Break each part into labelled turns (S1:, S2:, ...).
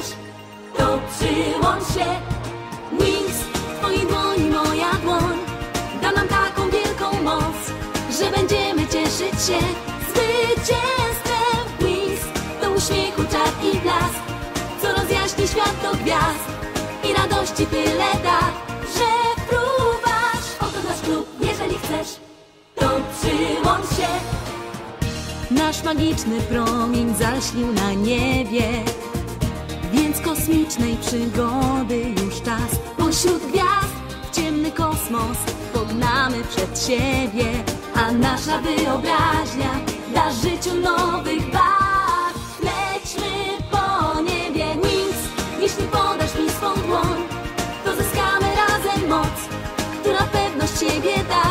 S1: chcesz, to przyłącz się. Wings, w twojej dłoni moja dłoń, da nam taką wielką moc, że będziemy cieszyć się zwycięstwem. Wings, do uśmiechu czar i blask, co rozjaśni świat do gwiazd i radości tyle da, że fruwasz. Oto nasz klub, jeżeli chcesz, to przyłącz się. Nasz magiczny promień zaśnił na niebie Więc kosmicznej przygody już czas. Pośród gwiazd w ciemny kosmos pognamy przed siebie A nasza wyobraźnia da życiu nowych barw Lećmy po niebie Wings, jeśli podasz mi swą dłoń To zyskamy razem moc, która pewność siebie da.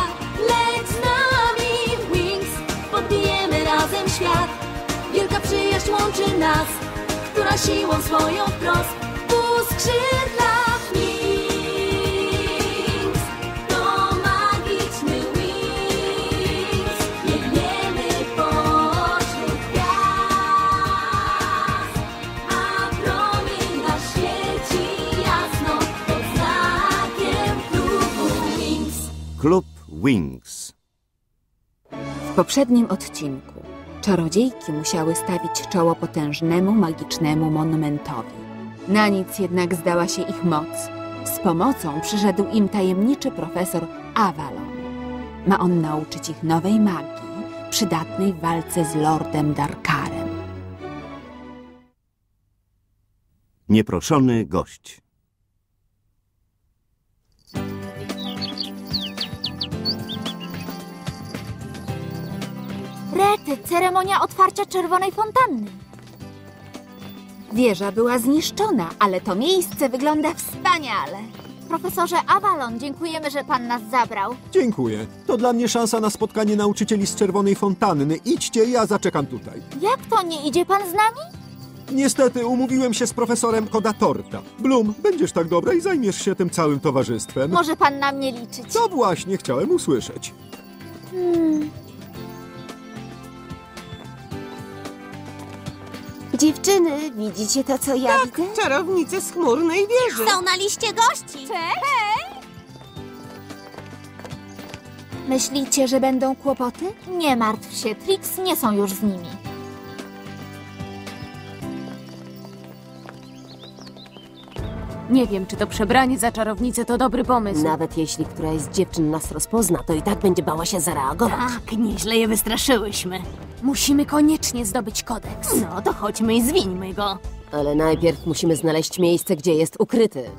S1: Leć z nami Wings, podbijemy razem świat. Wielka przyjaźń łączy nas, która siłą swoją wprost uskrzydla Wings. To magiczny Wings, biegniemy pośród gwiazd, a promień nasz świeci jasno pod znakiem klubu Wings.
S2: Klub Wings.
S3: W poprzednim odcinku czarodziejki musiały stawić czoło potężnemu magicznemu monumentowi. Na nic jednak zdała się ich moc. Z pomocą przyszedł im tajemniczy profesor Avalon. Ma on nauczyć ich nowej magii, przydatnej w walce z Lordem Darkarem.
S2: Nieproszony gość.
S4: Rety, ceremonia otwarcia czerwonej fontanny.
S3: Wieża była zniszczona, ale to miejsce wygląda wspaniale.
S4: Profesorze Avalon, dziękujemy, że pan nas zabrał.
S5: Dziękuję. To dla mnie szansa na spotkanie nauczycieli z Czerwonej Fontanny. Idźcie, ja zaczekam tutaj.
S4: Jak to nie idzie pan z nami?
S5: Niestety umówiłem się z profesorem Kodatorta. Bloom, będziesz tak dobra i zajmiesz się tym całym towarzystwem.
S4: Może pan na mnie liczyć.
S5: To właśnie chciałem usłyszeć.
S6: Dziewczyny, widzicie to, co ja widzę?
S7: Czarownice z chmurnej wieży.
S4: Są na liście gości. Hej!
S3: Myślicie, że będą kłopoty?
S4: Nie martw się, Trix nie są już z nimi.
S8: Nie wiem, czy to przebranie za czarownicę to dobry pomysł.
S6: Nawet jeśli któraś z dziewczyn nas rozpozna, to i tak będzie bała się zareagować.
S8: Tak, nieźle je wystraszyłyśmy. Musimy koniecznie zdobyć kodeks. No to chodźmy i zwińmy go.
S6: Ale najpierw musimy znaleźć miejsce, gdzie jest ukryty.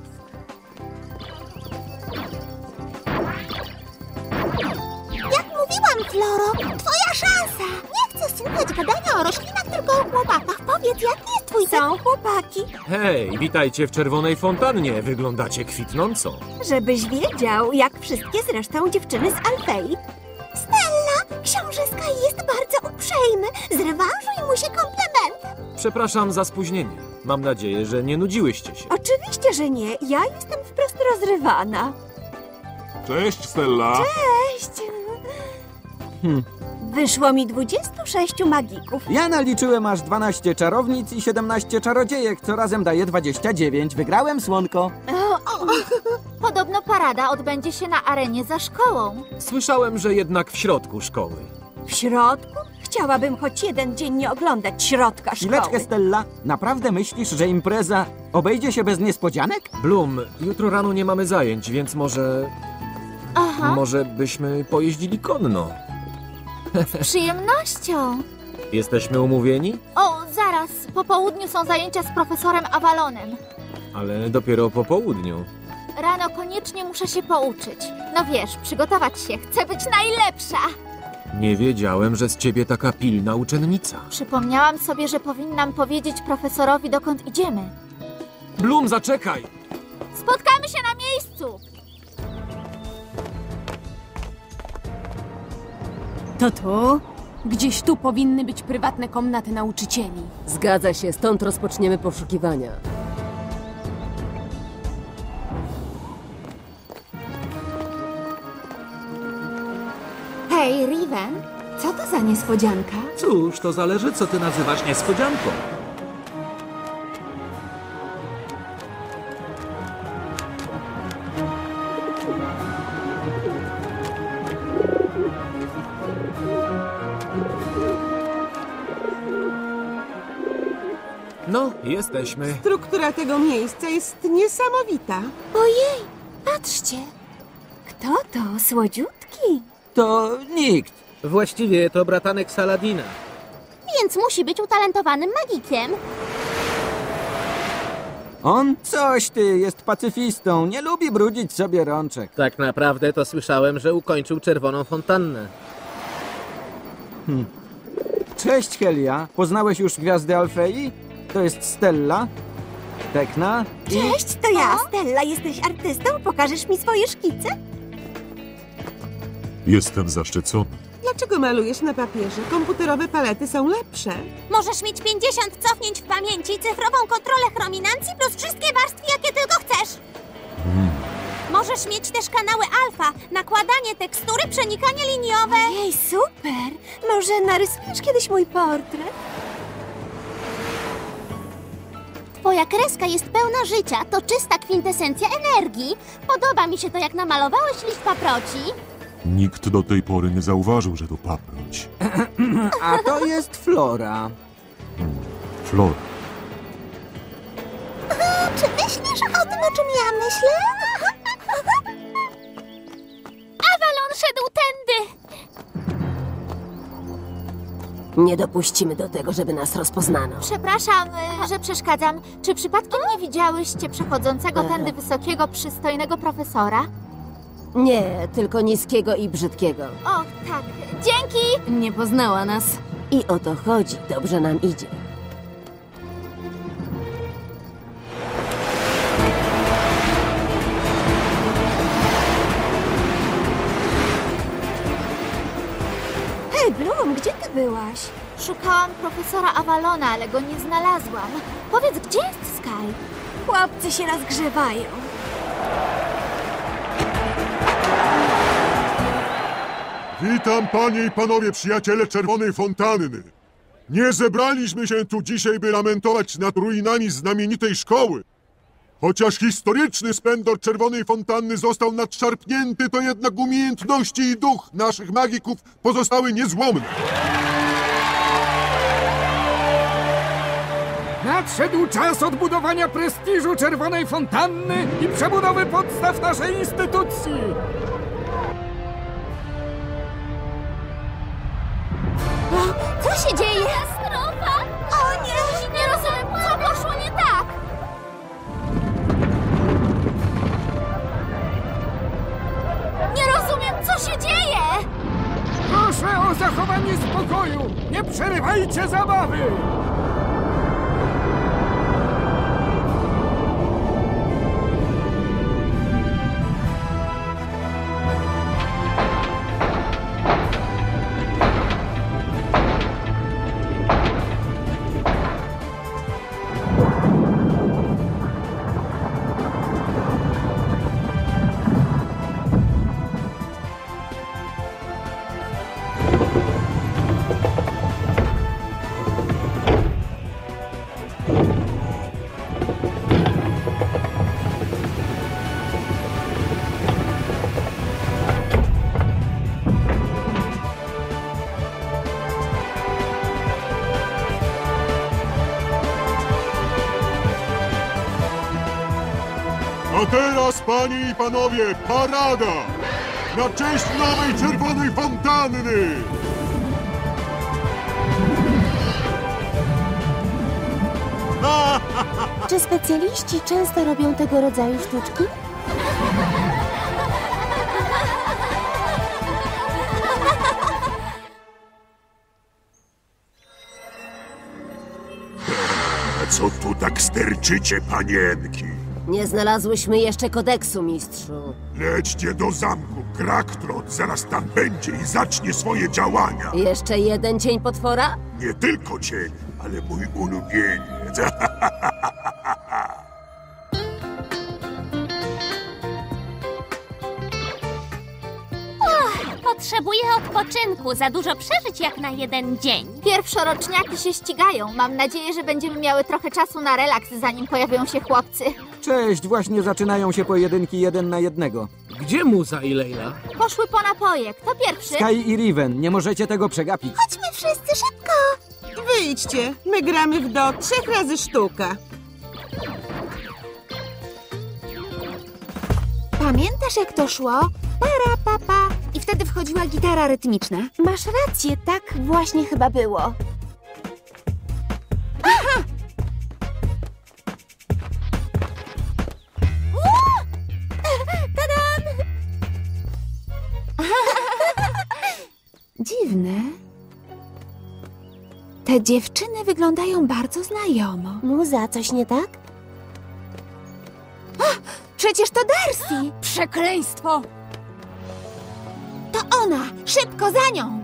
S4: Jak mówiłam, Floro, twoja szansa. Nie chcę słuchać gadania o roślinach, tylko o chłopakach. Powiedz, jaki jest twój Są chłopaki.
S9: Hej, witajcie w Czerwonej Fontannie. Wyglądacie kwitnąco.
S6: Żebyś wiedział, jak wszystkie zresztą dziewczyny z Alfei.
S4: Stella, książęska jest bardzo uprzejmy. Zrewanżuj mu się komplementem.
S9: Przepraszam za spóźnienie. Mam nadzieję, że nie nudziłyście się.
S6: Oczywiście, że nie. Ja jestem wprost rozrywana.
S10: Cześć, Stella.
S6: Cześć. Wyszło mi 26 magików.
S11: Ja naliczyłem aż 12 czarownic i 17 czarodziejek, co razem daje 29. Wygrałem, słonko.
S4: Podobno parada odbędzie się na arenie za szkołą.
S9: Słyszałem, że jednak w środku szkoły.
S6: W środku? Chciałabym choć jeden dzień nie oglądać środka
S11: Chwileczkę,
S6: szkoły.
S11: Stella. Naprawdę myślisz, że impreza obejdzie się bez niespodzianek?
S9: Bloom, jutro rano nie mamy zajęć, więc może...
S4: Aha,
S9: Może byśmy pojeździli konno.
S4: Z przyjemnością.
S9: Jesteśmy umówieni?
S4: O, zaraz, po południu są zajęcia z profesorem Avalonem.
S9: Ale dopiero po południu.
S4: Rano koniecznie muszę się pouczyć. No wiesz, przygotować się, chcę być najlepsza.
S9: Nie wiedziałem, że z ciebie taka pilna uczennica.
S4: Przypomniałam sobie, że powinnam powiedzieć profesorowi, dokąd idziemy.
S9: Bloom, zaczekaj!
S4: Spotkamy się na miejscu!
S8: To tu? Gdzieś tu powinny być prywatne komnaty nauczycieli.
S6: Zgadza się, stąd rozpoczniemy poszukiwania.
S3: Hej, Riven, co to za niespodzianka?
S12: Cóż, to zależy, co ty nazywasz niespodzianką.
S8: No, jesteśmy.
S7: Struktura tego miejsca jest niesamowita.
S13: Ojej, patrzcie.
S6: Kto to? Słodziutki.
S14: To nikt.
S8: Właściwie to bratanek Saladina.
S13: Więc musi być utalentowanym magikiem.
S14: On coś ty, jest pacyfistą, nie lubi brudzić sobie rączek.
S8: Tak naprawdę to słyszałem, że ukończył czerwoną fontannę.
S14: Cześć Helia, poznałeś już gwiazdy Alfei? To jest Stella, Tekna i...
S6: Cześć, to ja, Stella. Jesteś artystą? Pokażesz mi swoje szkice?
S10: Jestem zaszczycony.
S7: Dlaczego malujesz na papierze? Komputerowe palety są lepsze.
S13: Możesz mieć 50 cofnięć w pamięci, cyfrową kontrolę chrominancji plus wszystkie warstwy, jakie tylko chcesz. Możesz mieć też kanały alfa, nakładanie tekstury, przenikanie liniowe.
S6: Jej, super. Może narysujesz kiedyś mój portret?
S13: Twoja kreska jest pełna życia, to czysta kwintesencja energii. Podoba mi się to, jak namalowałeś liść paproci.
S10: Nikt do tej pory nie zauważył, że to paproć.
S14: A to jest Flora.
S10: Flor.
S13: Czy myślisz o tym, o czym ja myślę?
S15: Nie dopuścimy do tego, żeby nas rozpoznano.
S13: Przepraszam, y, że przeszkadzam. Czy przypadkiem nie widziałyście przechodzącego tędy wysokiego, przystojnego profesora?
S15: Nie, tylko niskiego i brzydkiego.
S13: O, tak. Dzięki!
S15: Nie poznała nas. I o to chodzi. Dobrze nam idzie.
S6: Byłaś?
S13: Szukałam profesora Avalona, ale go nie znalazłam. Powiedz, gdzie jest Sky?
S6: Chłopcy się rozgrzewają.
S10: Witam panie i panowie przyjaciele Czerwonej Fontanny. Nie zebraliśmy się tu dzisiaj, by lamentować nad ruinami znamienitej szkoły. Chociaż historyczny splendor Czerwonej Fontanny został nadszarpnięty, to jednak umiejętności i duch naszych magików pozostały niezłomne.
S14: Nadszedł czas odbudowania prestiżu Czerwonej Fontanny i przebudowy podstaw naszej instytucji.
S13: Co się dzieje? Katastrofa! O nie! Nie rozumiem, co poszło nie tak! Nie rozumiem, co się dzieje!
S14: Proszę o zachowanie spokoju. Nie przerywajcie zabawy.
S10: Teraz, panie i panowie, parada! Na cześć nowej Czerwonej Fontanny!
S13: Czy specjaliści często robią tego rodzaju sztuczki?
S10: Co tu tak sterczycie, panienki?
S15: Nie znalazłyśmy jeszcze kodeksu, mistrzu.
S10: Lećcie do zamku. Kraktrot zaraz tam będzie i zacznie swoje działania.
S15: Jeszcze jeden cień potwora?
S10: Nie tylko cień, ale mój ulubieniec.
S13: Potrzebuję odpoczynku, za dużo przeżyć jak na jeden dzień. Pierwszoroczniaki się ścigają. Mam nadzieję, że będziemy miały trochę czasu na relaks, zanim pojawią się chłopcy.
S14: Cześć, właśnie zaczynają się pojedynki jeden na jednego.
S8: Gdzie Muza i Leila?
S13: Poszły po napoje. Kto pierwszy?
S14: Sky i Riven, nie możecie tego przegapić.
S13: Chodźmy wszyscy szybko!
S7: Wyjdźcie, my gramy w do trzech razy sztuka.
S3: Pamiętasz, jak to szło? Para, pa, pa. I wtedy wchodziła gitara rytmiczna.
S13: Masz rację, tak właśnie chyba było. Aha! Tadam!
S3: Dziwne. Te dziewczyny wyglądają bardzo znajomo.
S13: Muza, coś nie tak?
S3: Przecież to Darcy!
S8: Przekleństwo!
S3: Ona! Szybko za nią!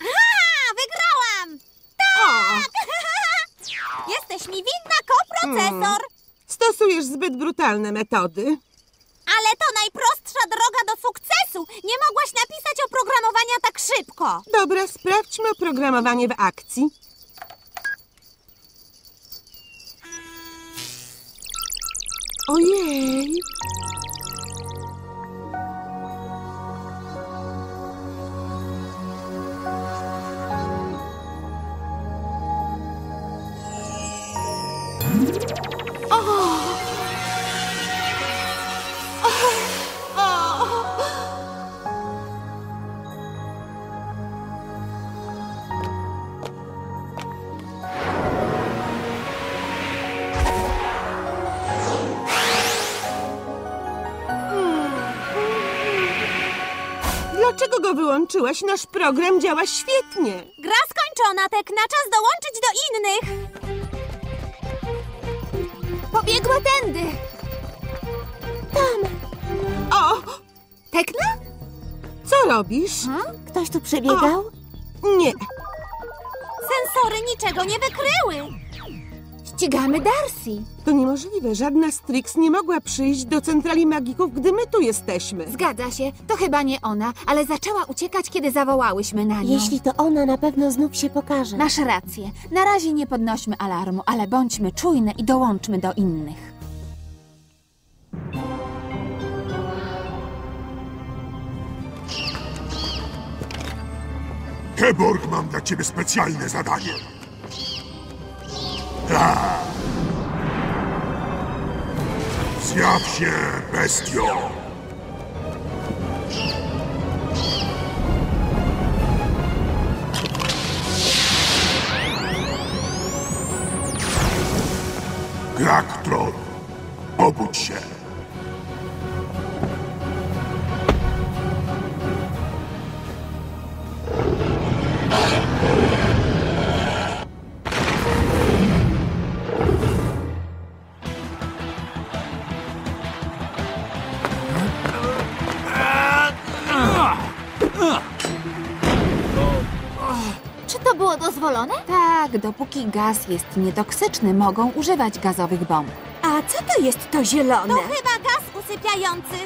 S13: A, wygrałam! Tak! Jesteś mi winna koprocesor!
S7: Stosujesz zbyt brutalne metody.
S13: Ale to najprostsza droga do sukcesu! Nie mogłaś napisać oprogramowania tak szybko!
S7: Dobra, sprawdźmy oprogramowanie w akcji. Oh, Ojej! Wyłączyłaś? Nasz program działa świetnie.
S13: Gra skończona, Tek, na czas dołączyć do innych!
S3: Pobiegła tędy!
S7: O,
S3: Tekna?
S7: co robisz?
S13: Ktoś tu przebiegał?
S7: Nie,
S13: Sensory niczego nie wykryły!
S3: Ścigamy Darcy.
S7: to niemożliwe. Żadna Strix nie mogła przyjść do centrali magików, gdy my tu jesteśmy.
S3: Zgadza się, to chyba nie ona, ale zaczęła uciekać, kiedy zawołałyśmy na nią.
S13: Jeśli to ona, na pewno znów się pokaże.
S3: Masz rację. Na razie nie podnośmy alarmu, ale bądźmy czujne i dołączmy do innych.
S16: Geborg, mam dla ciebie specjalne zadanie. A! Zjaw się, bestio!
S3: Tak, dopóki gaz jest nietoksyczny, mogą używać gazowych bomb.
S6: A co to jest to zielone?
S13: To chyba gaz usypiający.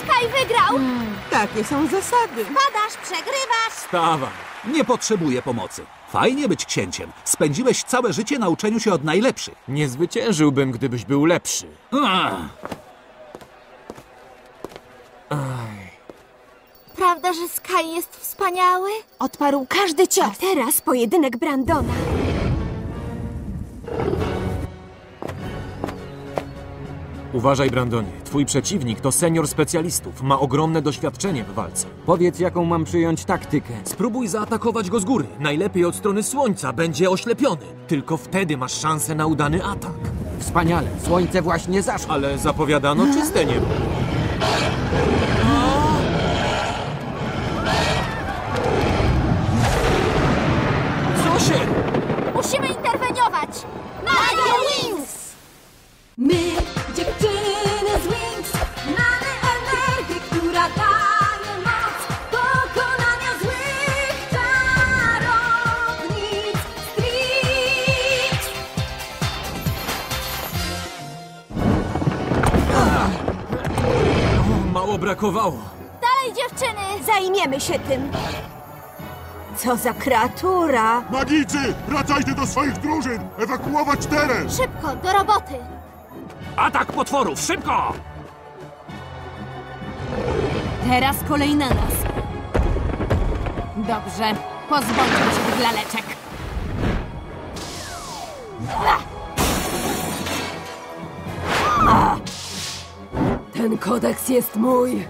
S13: Sky wygrał!
S7: Takie są zasady.
S13: Padasz, przegrywasz!
S9: Stawaj.
S12: Nie potrzebuję pomocy. Fajnie być księciem. Spędziłeś całe życie na uczeniu się od najlepszych.
S9: Nie zwyciężyłbym, gdybyś był lepszy.
S12: Ach,
S13: Prawda, że Sky jest wspaniały?
S3: Odparł każdy cios.
S6: A teraz pojedynek Brandona.
S9: Uważaj, Brandonie. Twój przeciwnik to senior specjalistów. Ma ogromne doświadczenie w walce.
S14: Powiedz, jaką mam przyjąć taktykę.
S9: Spróbuj zaatakować go z góry. Najlepiej od strony słońca. Będzie oślepiony. Tylko wtedy masz szansę na udany atak.
S14: Wspaniale, słońce właśnie zaszło.
S9: Ale zapowiadano czyste niebo. Mało brakowało.
S13: Dalej, dziewczyny!
S6: Zajmiemy się tym. Co za kreatura!
S10: Magicy, wracajcie do swoich drużyn! Ewakuować teren!
S4: Szybko, do roboty!
S9: Atak potworów, szybko!
S8: Teraz kolej na nas. Dobrze, pozbądźmy się tych laleczek.
S6: Ten kodeks jest mój!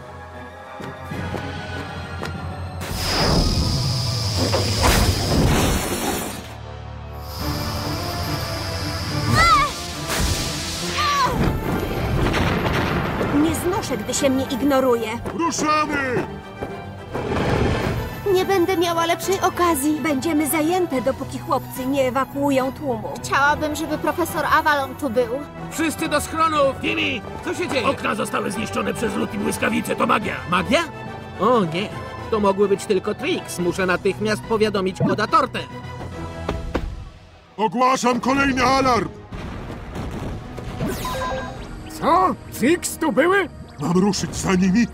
S6: Nie znoszę, gdy się mnie ignoruje.
S10: Ruszamy!
S6: Nie będę miała lepszej okazji. Będziemy zajęte, dopóki chłopcy nie ewakuują tłumu.
S4: Chciałabym, żeby profesor Avalon tu był.
S9: Wszyscy do schronów! Timmy, co się dzieje?
S17: Okna zostały zniszczone przez lód i błyskawice, to magia.
S9: Magia? O nie, to mogły być tylko Trix. Muszę natychmiast powiadomić Koda Tortę.
S10: Ogłaszam kolejny alarm!
S11: Co? Trix tu były?
S10: Mam ruszyć za nimi?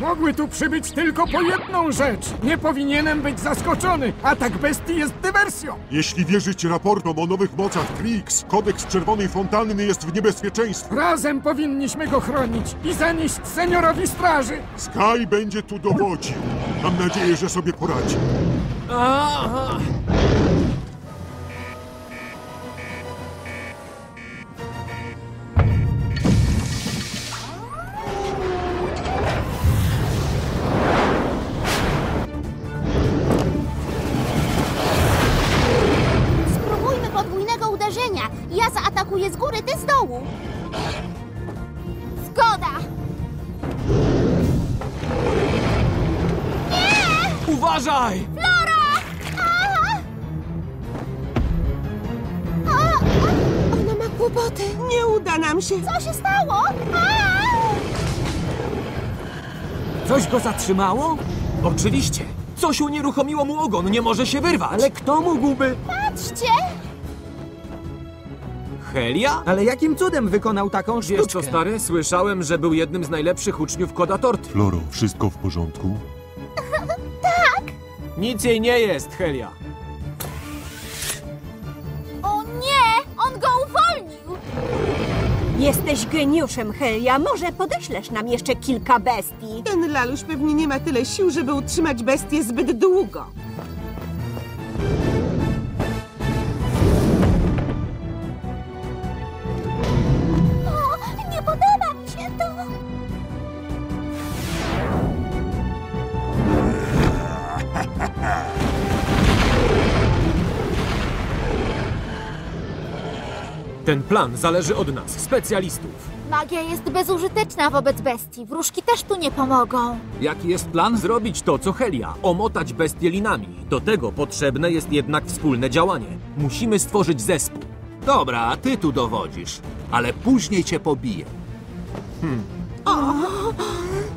S11: Mogły tu przybyć tylko po jedną rzecz. Nie powinienem być zaskoczony. Atak bestii jest dywersją.
S10: Jeśli wierzyć raportom o nowych mocach Trix, kodeks Czerwonej Fontanny jest w niebezpieczeństwie.
S11: Razem powinniśmy go chronić i zanieść seniorowi straży.
S10: Sky będzie tu dowodził. Mam nadzieję, że sobie poradzi.
S9: Aha. Coś go zatrzymało? Oczywiście. Coś unieruchomiło mu ogon, nie może się wyrwać. Ale kto mógłby?
S4: Patrzcie!
S9: Helia?
S14: Ale jakim cudem wykonał taką sztuczkę?
S9: Wiesz co, stary? Słyszałem, że był jednym z najlepszych uczniów Koda Torty.
S10: Floro, wszystko w porządku?
S4: Tak!
S9: Nic jej nie jest, Helia.
S6: Jesteś geniuszem, Helia. Może podeślesz nam jeszcze kilka bestii?
S7: Ten laluś pewnie nie ma tyle sił, żeby utrzymać bestię zbyt długo.
S9: Ten plan zależy od nas, specjalistów.
S4: Magia jest bezużyteczna wobec bestii. Wróżki też tu nie pomogą.
S12: Jaki jest plan?
S9: Zrobić to, co Helia, omotać bestie linami. Do tego potrzebne jest jednak wspólne działanie. Musimy stworzyć zespół.
S12: Dobra, ty tu dowodzisz, ale później cię pobiję.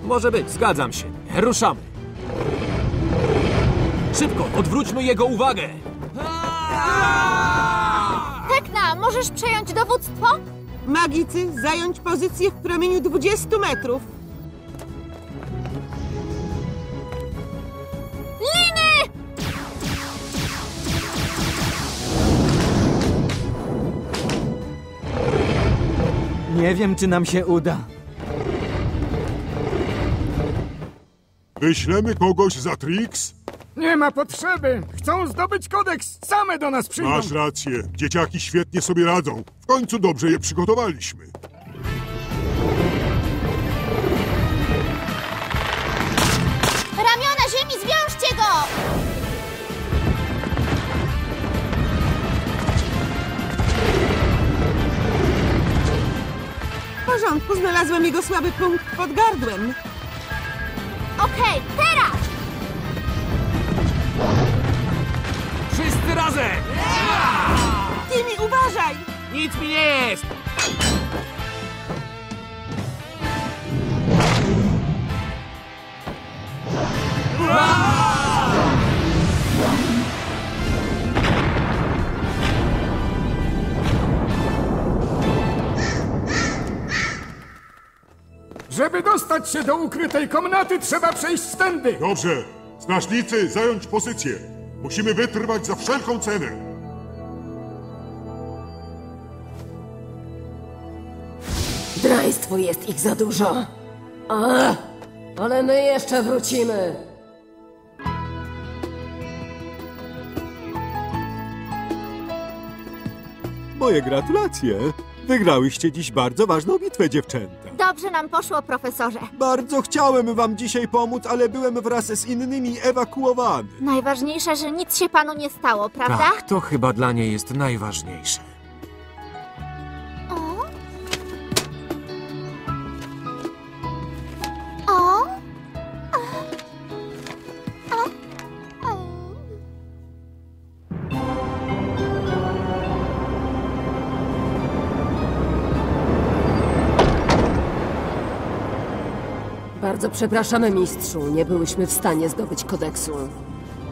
S9: Może być, zgadzam się. Ruszamy. Szybko, odwróćmy jego uwagę.
S4: Tekna, możesz przejąć dowództwo?
S7: Magicy, zająć pozycję w promieniu 20 metrów.
S4: Liny!
S14: Nie wiem, czy nam się uda.
S10: Wyślemy kogoś za Trix?
S11: Nie ma potrzeby. Chcą zdobyć kodeks. Same do nas przyjdą.
S10: Masz rację. Dzieciaki świetnie sobie radzą. W końcu dobrze je przygotowaliśmy.
S4: Ramiona ziemi, zwiążcie go!
S7: W porządku, znalazłem jego słaby punkt pod gardłem.
S4: Okej, teraz!
S9: Wszyscy razem!
S7: Timmy, uważaj!
S9: Nic mi nie jest!
S11: Żeby dostać się do ukrytej komnaty, trzeba przejść tędy.
S10: Dobrze. Strażnicy, zająć pozycję. Musimy wytrwać za wszelką cenę.
S15: Draństwo jest ich za dużo. A, ale my jeszcze wrócimy.
S5: Moje gratulacje. Wygrałyście dziś bardzo ważną bitwę, dziewczęta.
S4: Dobrze nam poszło, profesorze.
S5: Bardzo chciałem wam dzisiaj pomóc, ale byłem wraz z innymi ewakuowany.
S4: Najważniejsze, że nic się panu nie stało, prawda?
S9: Tak, to chyba dla niej jest najważniejsze.
S15: Bardzo przepraszamy, mistrzu. Nie byłyśmy w stanie zdobyć kodeksu.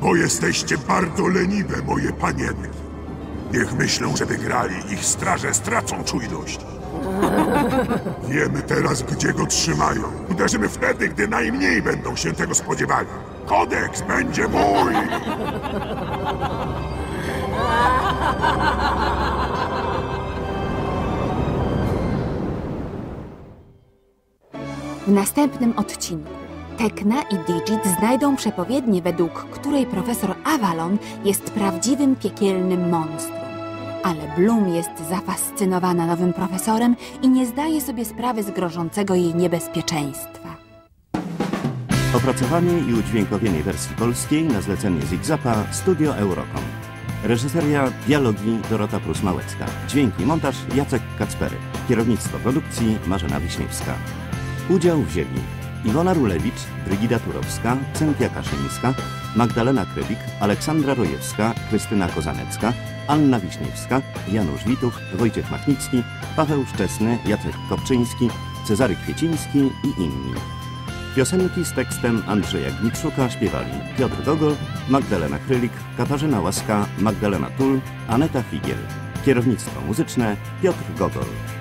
S10: Bo jesteście bardzo leniwe, moje panienki. Niech myślą, że wygrali, ich straże stracą czujność. Wiemy teraz, gdzie go trzymają. Uderzymy wtedy, gdy najmniej będą się tego spodziewali. Kodeks będzie mój!
S3: W następnym odcinku Tekna i Digit znajdą przepowiednię, według której profesor Avalon jest prawdziwym piekielnym monstrum. Ale Bloom jest zafascynowana nowym profesorem i nie zdaje sobie sprawy z grożącego jej niebezpieczeństwa.
S2: Opracowanie i udźwiękowienie wersji polskiej na zlecenie Zigzapa Studio Eurocom. Reżyseria, dialogi Dorota Prus-Małecka. Dźwięki, montaż Jacek Kacpery. Kierownictwo produkcji Marzena Wiśniewska. Udział wzięli Iwona Rulewicz, Brygida Turowska, Cynthia Kaszyńska, Magdalena Krywik, Aleksandra Rojewska, Krystyna Kozanecka, Anna Wiśniewska, Janusz Wituch, Wojciech Machnicki, Paweł Szczesny, Jacek Kopczyński, Cezary Kwieciński i inni. Piosenki z tekstem Andrzeja Gnitrzuka śpiewali Piotr Gogol, Magdalena Krylik, Katarzyna Łaska, Magdalena Tul, Aneta Figiel. Kierownictwo muzyczne Piotr Gogol.